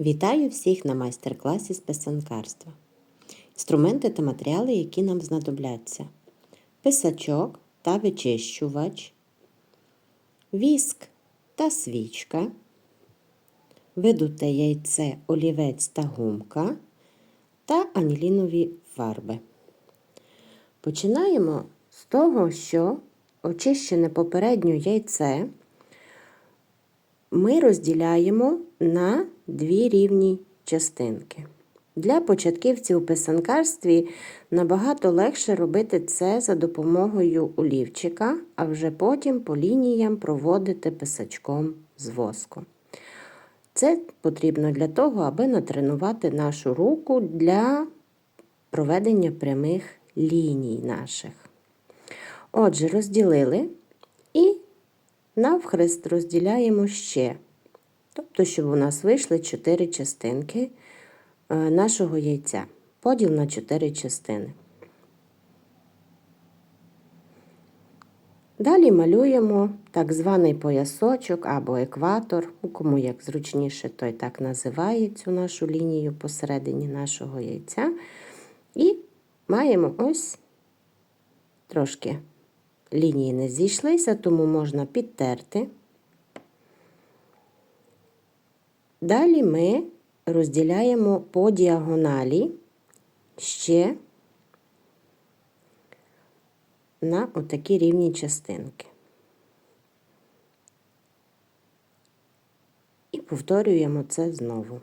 Вітаю всіх на майстер-класі з писанкарства. Інструменти та матеріали, які нам знадобляться: писачок та вичищувач, віск та свічка, видуте яйце, олівець та гумка та анілінові фарби. Починаємо з того, що очищене попередньо яйце ми розділяємо на дві рівні частинки. Для початківців у писанкарстві набагато легше робити це за допомогою олівчика, а вже потім по лініям проводити писачком з воском. Це потрібно для того, аби натренувати нашу руку для проведення прямих ліній наших. Отже, розділили і навхрест розділяємо ще. Тобто, щоб у нас вийшли 4 частинки е, нашого яйця. Поділ на 4 частини. Далі малюємо так званий поясочок або екватор, кому як зручніше, той так називає цю нашу лінію посередині нашого яйця. І маємо ось трошки лінії не зійшлися, тому можна підтерти. Далі ми розділяємо по діагоналі ще на отакі рівні частинки. І повторюємо це знову.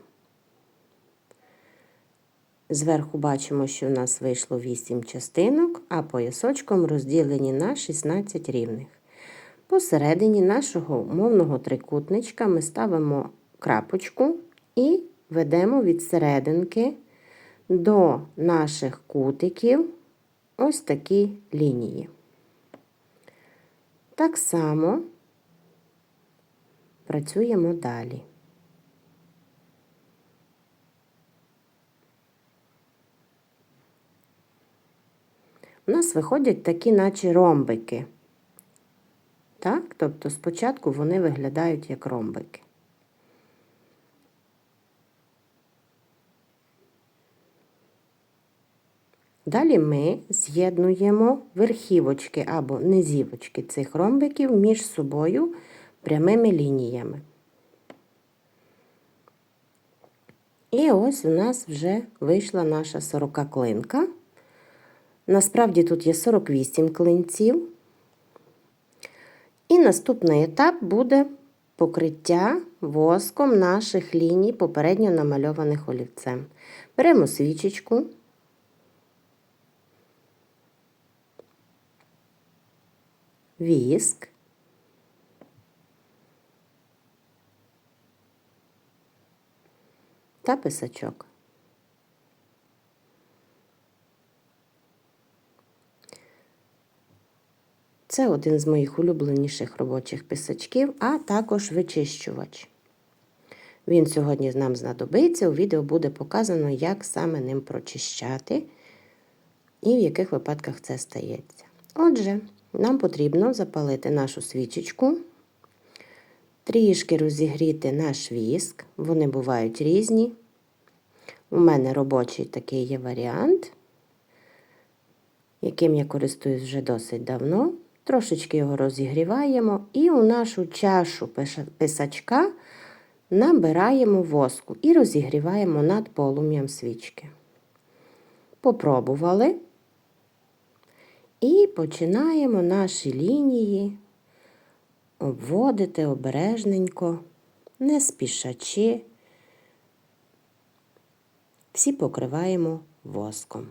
Зверху бачимо, що в нас вийшло 8 частинок, а поясочком розділені на 16 рівних. Посередині нашого умовного трикутничка ми ставимо крапочку і ведемо від серединки до наших кутиків ось такі лінії. Так само працюємо далі. У нас виходять такі, наче ромбики. Так? Тобто спочатку вони виглядають як ромбики. Далі ми з'єднуємо верхівочки або низівочки цих ромбиків між собою прямими лініями. І ось у нас вже вийшла наша 40 клинка. Насправді тут є 48 клинців. І наступний етап буде покриття воском наших ліній, попередньо намальованих олівцем. Беремо свічечку. Віск. Та писачок. Це один з моїх улюбленіших робочих писачків, а також вичищувач. Він сьогодні нам знадобиться. У відео буде показано, як саме ним прочищати і в яких випадках це стається. Отже, нам потрібно запалити нашу свічечку, трішки розігріти наш віск, вони бувають різні. У мене робочий такий є варіант, яким я користуюсь вже досить давно. Трошечки його розігріваємо і у нашу чашу писачка набираємо воску і розігріваємо над полум'ям свічки. Попробували. І починаємо наші лінії обводити обережненько, не спішачи, всі покриваємо воском.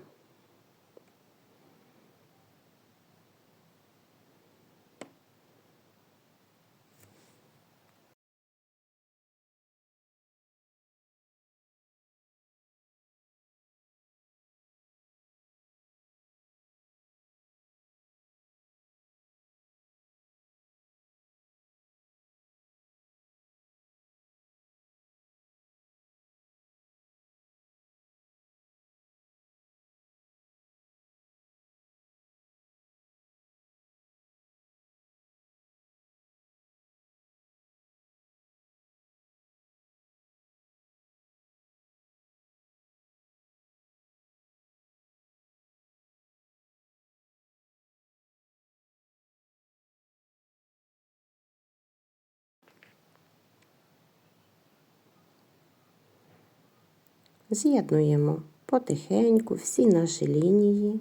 З'єднуємо потихеньку всі наші лінії.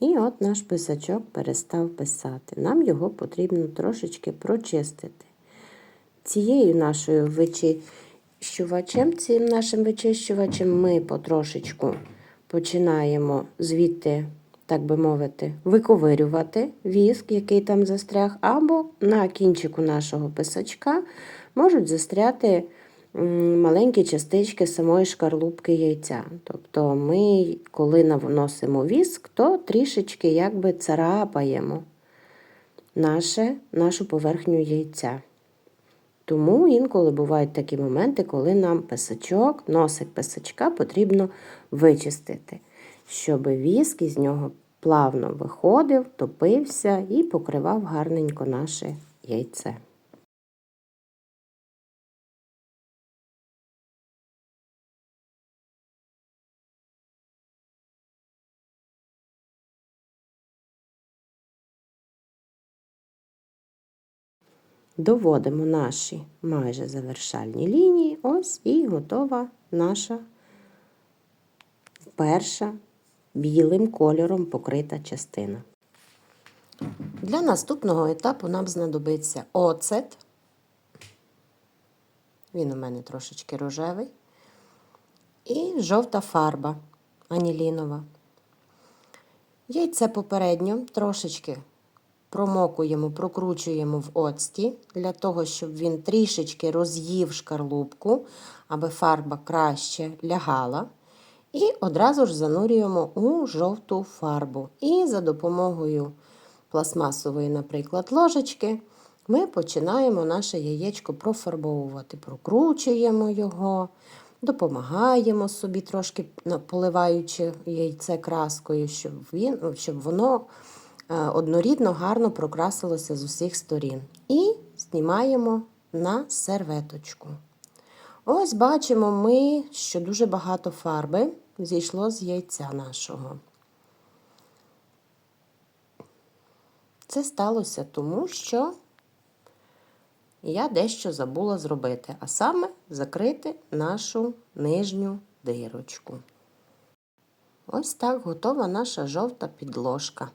І от наш писачок перестав писати. Нам його потрібно трошечки прочистити. Цією нашою вичищувачем, цим нашим вичищувачем ми потрошечку починаємо звідти, так би мовити, виковирювати віск, який там застряг, або на кінчику нашого писачка можуть застряти маленькі частички самої шкарлупки яйця. Тобто ми, коли наносимо віск, то трішечки якби царапаємо наше, нашу поверхню яйця. Тому інколи бувають такі моменти, коли нам писачок, носик писачка потрібно вичистити, щоб віск із нього плавно виходив, топився і покривав гарненько наше яйце. Доводимо наші майже завершальні лінії, ось і готова наша перша білим кольором покрита частина. Для наступного етапу нам знадобиться оцет. Він у мене трошечки рожевий. І жовта фарба анілінова. Яйце попередньо трошечки промокуємо, прокручуємо в оцті, для того, щоб він трішечки роз'їв шкарлупку, аби фарба краще лягала. І одразу ж занурюємо у жовту фарбу. І за допомогою пластмасової, наприклад, ложечки, ми починаємо наше яєчко профарбовувати, прокручуємо його, допомагаємо собі, трошки поливаючи яйце краскою, щоб, він, щоб воно однорідно гарно прокрасилося з усіх сторін. І знімаємо на серветочку. Ось бачимо ми, що дуже багато фарби зійшло з яйця нашого. Це сталося тому, що я дещо забула зробити, а саме закрити нашу нижню дирочку. Ось так готова наша жовта підложка.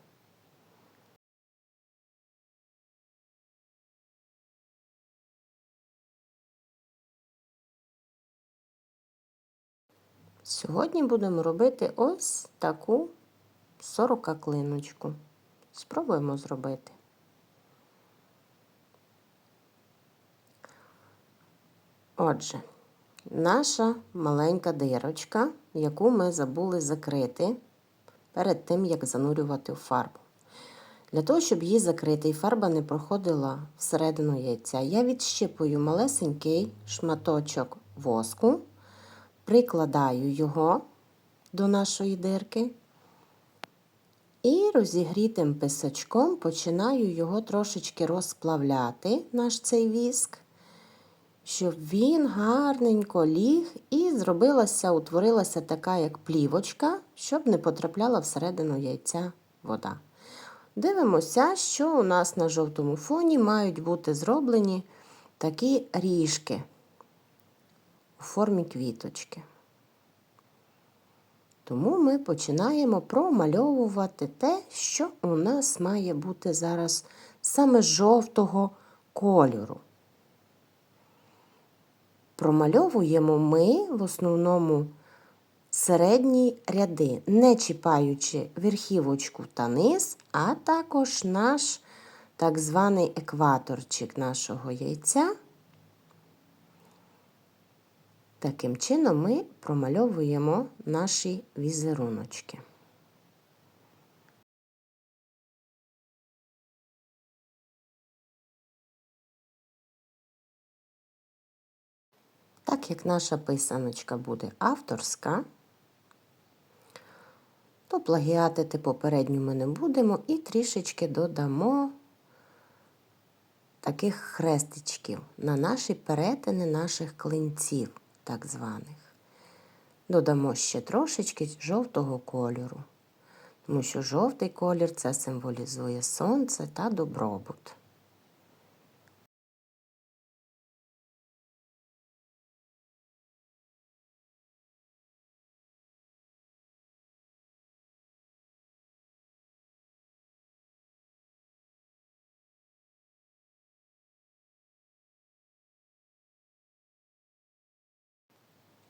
Сьогодні будемо робити ось таку 40 клиночку. Спробуємо зробити. Отже, наша маленька дирочка, яку ми забули закрити перед тим, як занурювати в фарбу. Для того, щоб її закрити і фарба не проходила всередину яйця, я відщипую малесенький шматочок воску прикладаю його до нашої дирки і розігрітим писачком починаю його трошечки розплавляти, наш цей віск, щоб він гарненько ліг і зробилася, утворилася така, як плівочка, щоб не потрапляла всередину яйця вода. Дивимося, що у нас на жовтому фоні мають бути зроблені такі ріжки формі квіточки. Тому ми починаємо промальовувати те, що у нас має бути зараз саме жовтого кольору. Промальовуємо ми в основному середні ряди, не чіпаючи верхівочку та низ, а також наш так званий екваторчик нашого яйця. Таким чином ми промальовуємо наші візеруночки. Так як наша писаночка буде авторська, то плагіатити попередню ми не будемо і трішечки додамо таких хрестичків на наші перетини наших клинців так званих. додамо ще трошечки жовтого кольору, тому що жовтий колір це символізує сонце та добробут.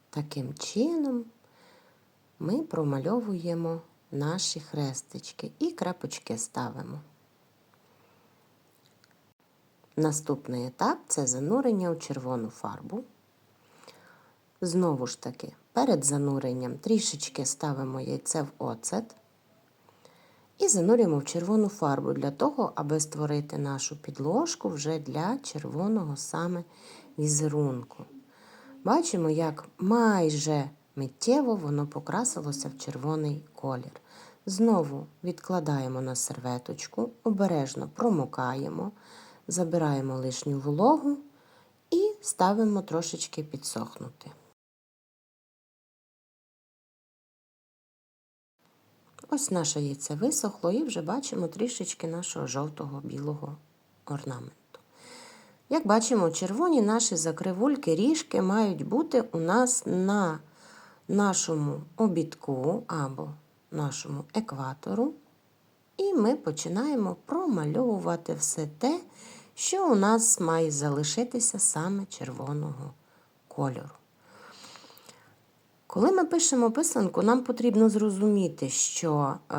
Таким чином ми промальовуємо наші хрестички і крапочки ставимо. Наступний етап це занурення у червону фарбу. Знову ж таки, перед зануренням трішечки ставимо яйце в оцет і занурюємо в червону фарбу для того, аби створити нашу підложку вже для червоного саме візерунку. Бачимо, як майже миттєво воно покрасилося в червоний колір. Знову відкладаємо на серветочку, обережно промокаємо, забираємо лишню вологу і ставимо трошечки підсохнути. Ось наше яйце висохло і вже бачимо трішечки нашого жовтого білого орнаменту. Як бачимо, червоні наші закривульки ріжки мають бути у нас на нашому обідку або нашому екватору. І ми починаємо промальовувати все те, що у нас має залишитися саме червоного кольору. Коли ми пишемо писанку, нам потрібно зрозуміти, що е,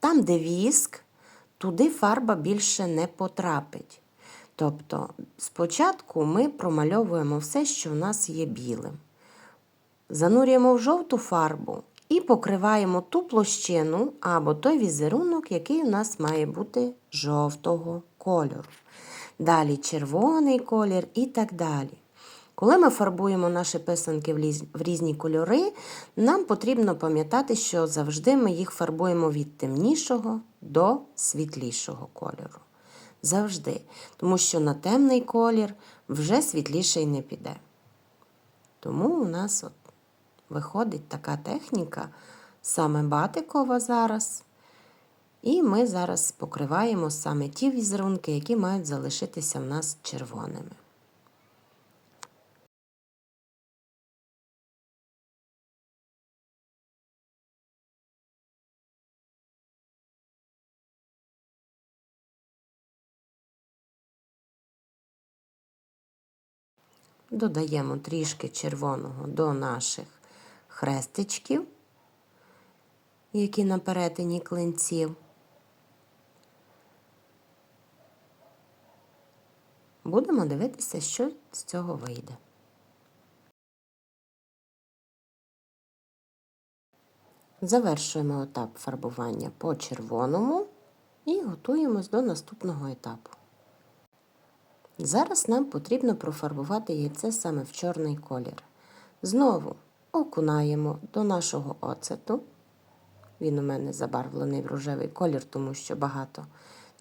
там, де віск, туди фарба більше не потрапить. Тобто, спочатку ми промальовуємо все, що в нас є білим. Занурюємо в жовту фарбу і покриваємо ту площину або той візерунок, який у нас має бути жовтого кольору. Далі червоний колір і так далі. Коли ми фарбуємо наші писанки в різні кольори, нам потрібно пам'ятати, що завжди ми їх фарбуємо від темнішого до світлішого кольору. Завжди. Тому що на темний колір вже світліший не піде. Тому у нас от виходить така техніка, саме батикова зараз. І ми зараз покриваємо саме ті візерунки, які мають залишитися в нас червоними. Додаємо трішки червоного до наших хрестичків, які на перетині клинців. Будемо дивитися, що з цього вийде. Завершуємо етап фарбування по червоному і готуємось до наступного етапу. Зараз нам потрібно профарбувати яйце саме в чорний колір. Знову окунаємо до нашого оцету. Він у мене забарвлений в рожевий колір, тому що багато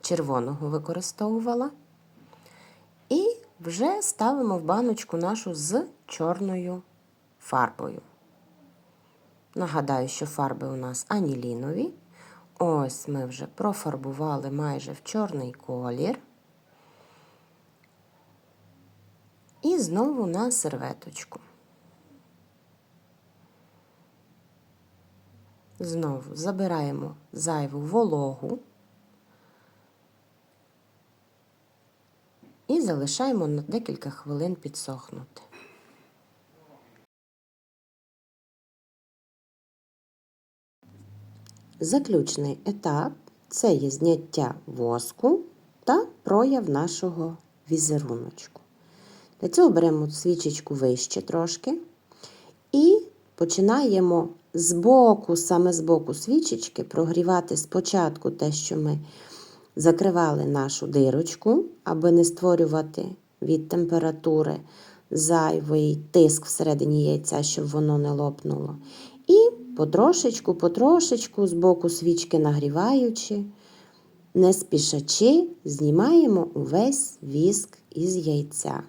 червоного використовувала. І вже ставимо в баночку нашу з чорною фарбою. Нагадаю, що фарби у нас анілінові. Ось ми вже профарбували майже в чорний колір. І знову на серветочку. Знову забираємо зайву вологу і залишаємо на декілька хвилин підсохнути. Заключний етап це є зняття воску та прояв нашого візеруночку. Для цього беремо свічечку вище трошки і починаємо з боку, саме з боку свічечки, прогрівати спочатку те, що ми закривали нашу дирочку, аби не створювати від температури зайвий тиск всередині яйця, щоб воно не лопнуло. І потрошечку, потрошечку, з боку свічки нагріваючи, не спішачи, знімаємо увесь віск із яйця.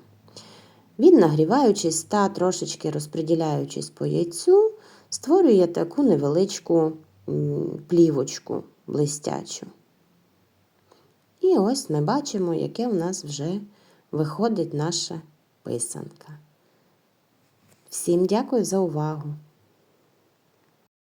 Він, нагріваючись та трошечки розподіляючись по яйцю, створює таку невеличку плівочку блистячу. І ось ми бачимо, яке у нас вже виходить наша писанка. Всім дякую за увагу!